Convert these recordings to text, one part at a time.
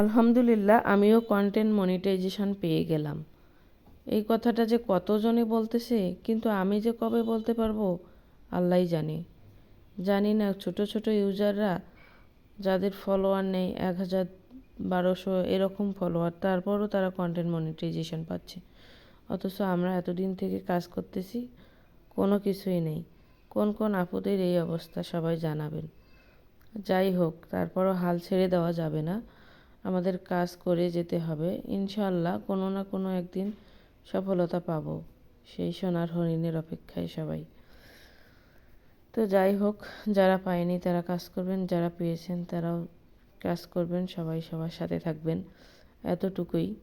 আলহামদুলিল্লাহ, আমিও content monetization পেয়ে গেলাম। এই কথাটা যে কতজনে বলতেছে, কিন্তু আমি যে কবে বলতে পারব, আল্লাহই জানে। জানি না, ছোট ছোট ইউজাররা যাদের ফলোয়ার নেই, এক হাজার বারোশো এরকম ফলোয়ার তারপরও তারা কন্টেন্ট মনিটাইজেশন পাচ্ছে। অথচ আমরা এতদিন থেকে কাজ করতেছি, কোনো কিছুই নেই। কোন কোন আপদের এই অবস্থা সবাই জানাবেন। যাই হোক, তারপরও হাল ছেড়ে দেওয়া যাবে না। আমাদের কাজ করে যেতে হবে। ইনশাল্লাহ কোনো না কোনো একদিন সফলতা পাব। সেই সোনার হরিণের অপেক্ষায় সবাই। তো যাই হোক, যারা পায়নি তারা কাজ করবেন, যারা পেয়েছেন তারাও কাজ করবেন, সবাই সবার সাথে থাকবেন এতটুকুই।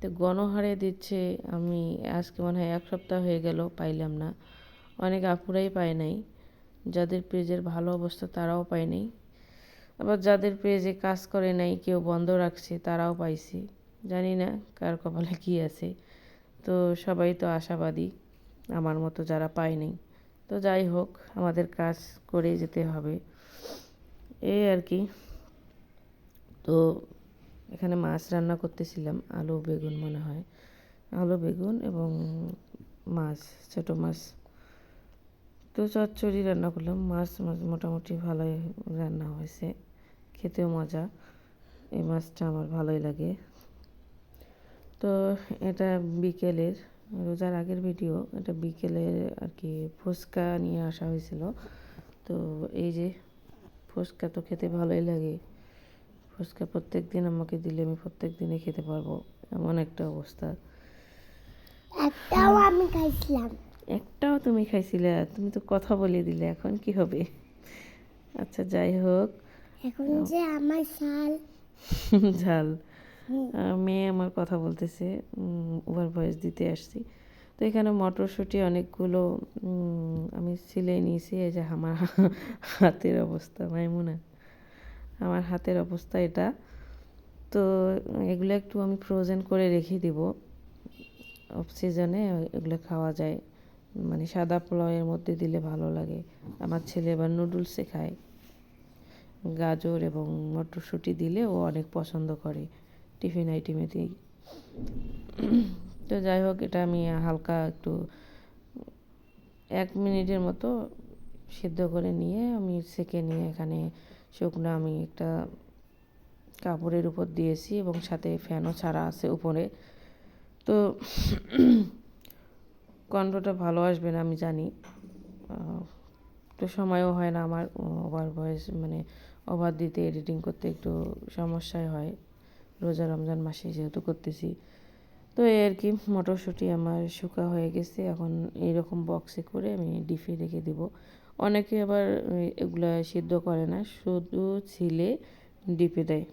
তো গণহারে দিচ্ছে, আমি আজকে মনে হয় এক সপ্তাহ হয়ে গেল পাইলাম না। অনেক আপুরাই পায় নাই, যাদের পেজের ভালো অবস্থা তারাও পায় নাই। আবার যাদের পেজে কাজ করে নাই, কেউ বন্ধ রাখছে, তারাও পাইছে। জানি না কার কপালে কী আছে। তো সবাই তো আশাবাদী, আমার মতো যারা পায়নি তো যাই হোক, আমাদের কাজ করে যেতে হবে। এই আর কি। তো এখানে মাছ রান্না করতেছিলাম, আলু, বেগুন মনে হয়। আলু, বেগুন এবং মাছ, ছোটো মাছ। তো চচ্চড়ি রান্না করলাম। মাছ মাছ মোটামুটি ভালোই রান্না হয়েছে। খেতেও মজা। এই মাছটা আমার ভালোই লাগে। তো এটা বিকেলের রোজার আগের ভিডিও এটা বিকেলের আর কি ফুচকা নিয়ে আসা হয়েছিল। তো এই যে ফুচকা তো খেতে ভালোই লাগে। ফুচকা প্রত্যেক দিন আমাকে দিলে আমি প্রত্যেক দিনই খেতে পারব এমন একটা অবস্থা। একটাও আমি খাইছিলাম। একটাও তুমি খাইছিলে তুমি তো কথা বলে দিলে এখন কি হবে? আচ্ছা যাই হোক। এখন যে আমার শাল। ঝাল। মেয়ে আমার কথা বলতেছে ওভার ভয়েস দিতে আসছি। তো এখানে মটরশুঁটি অনেকগুলো আমি সিলে নিয়েছি এই যে আমার হাতের অবস্থা মাইমুনা। আমার হাতের অবস্থা এটা। তো এগুলো একটু আমি ফ্রোজেন করে রেখে দিব। অফ সিজনে এগুলো খাওয়া যায়। মানে সাদা পোলাওয়ের মধ্যে দিলে ভালো লাগে। আমার ছেলে এবার নুডলসে খায়। গাজর এবং মটরশুঁটি দিলে ও অনেক পছন্দ করে টিফিন আইটেমে দিই তো যাই হোক, এটা আমি হালকা একটু এক মিনিটের মতো সিদ্ধ করে নিয়ে আমি সেকে নিয়ে এখানে শুকনো আমি একটা কাপড়ের উপর দিয়েছি এবং সাথে ফ্যানও ছাড়া আছে উপরে। তো কণ্ঠটা ভালো আসবে না আমি জানি। তো সময়ও হয় না আমার ওভার ভয়েস মানে ওভার দিতে, এডিটিং করতে একটু সমস্যাই হয়। রোজা রমজান মাসে যেহেতু করতেছি। তো এই আর কি, মটরশুঁটি আমার শুকা হয়ে গেছে, এখন এইরকম বক্সে করে আমি ডিফে রেখে দিব। অনেকে আবার এগুলো সিদ্ধ করে না, শুধু ছিলে ডিপে দেয়।